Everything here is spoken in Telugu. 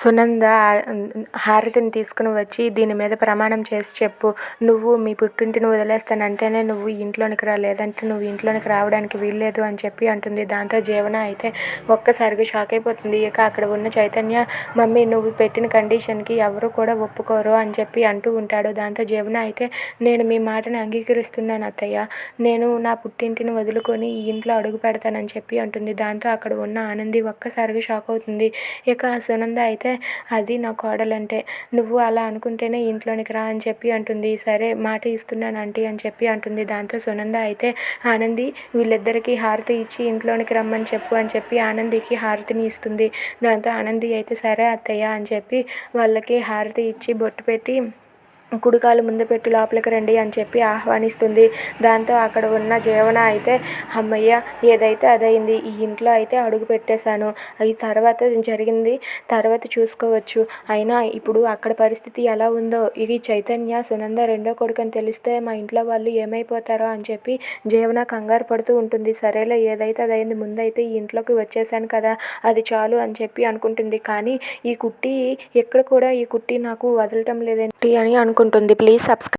సునంద హారతిని తీసుకుని వచ్చి దీని మీద ప్రమాణం చేసి చెప్పు. నువ్వు మీ పుట్టింటిని వదిలేస్తానంటేనే నువ్వు ఇంట్లోనికి రా లేదంటే నువ్వు ఇంట్లోనికి రావడానికి వీల్లేదు అని చెప్పి అంటుంది. దాంతో జీవన అయితే ఒక్కసారిగా షాక్ అయిపోతుంది. ఇక అక్కడ ఉన్న చైతన్య మమ్మీ నువ్వు పెట్టిన కండిషన్కి ఎవరు కూడా ఒప్పుకోరు అని చెప్పి అంటూ ఉంటాడు. దాంతో జీవన అయితే నేను మీ మాటను అంగీకరిస్తున్నాను అత్తయ్య. నేను నా పుట్టింటిని వదులుకొని ఈ ఇంట్లో అడుగు పెడతానని చెప్పి అంటుంది. దాంతో అక్కడ ఉన్న ఆనంది ఒక్కసారిగా షాక్ అవుతుంది. ఇక సునంద అయితే అది నా కోడలంటే నువ్వు అలా అనుకుంటేనే ఇంట్లోనికి రా అని చెప్పి అంటుంది. సరే మాట ఇస్తున్నాను ఆంటీ అని చెప్పి అంటుంది. దాంతో సునంద అయితే ఆనంది వీళ్ళిద్దరికీ హారతి ఇచ్చి ఇంట్లోనికి రమ్మని చెప్పు అని చెప్పి ఆనందికి హారతిని ఇస్తుంది. దాంతో ఆనంది అయితే సరే అత్తయ్య అని చెప్పి వాళ్ళకి హారతి ఇచ్చి బొట్టు పెట్టి కుడికాలు ముందు పెట్టి లోపలికి రండి అని చెప్పి ఆహ్వానిస్తుంది. దాంతో అక్కడ ఉన్న జీవన అయితే అమ్మయ్య ఏదైతే అదైంది ఈ ఇంట్లో అయితే అడుగు పెట్టేశాను. ఈ తర్వాత జరిగింది తర్వాత చూసుకోవచ్చు. అయినా ఇప్పుడు అక్కడ పరిస్థితి ఎలా ఉందో ఇది చైతన్య సునంద రెండో కొడుకు అని తెలిస్తే మా ఇంట్లో వాళ్ళు ఏమైపోతారో అని చెప్పి జీవన కంగారు పడుతూ ఉంటుంది. సరేలే ఏదైతే అదైంది ముందైతే ఈ ఇంట్లోకి వచ్చేసాను కదా అది చాలు అని చెప్పి అనుకుంటుంది. కానీ ఈ కుట్టి ఎక్కడ కూడా ఈ కుట్టి నాకు వదలటం లేదని అని అనుకుంటుంది. Please subscribe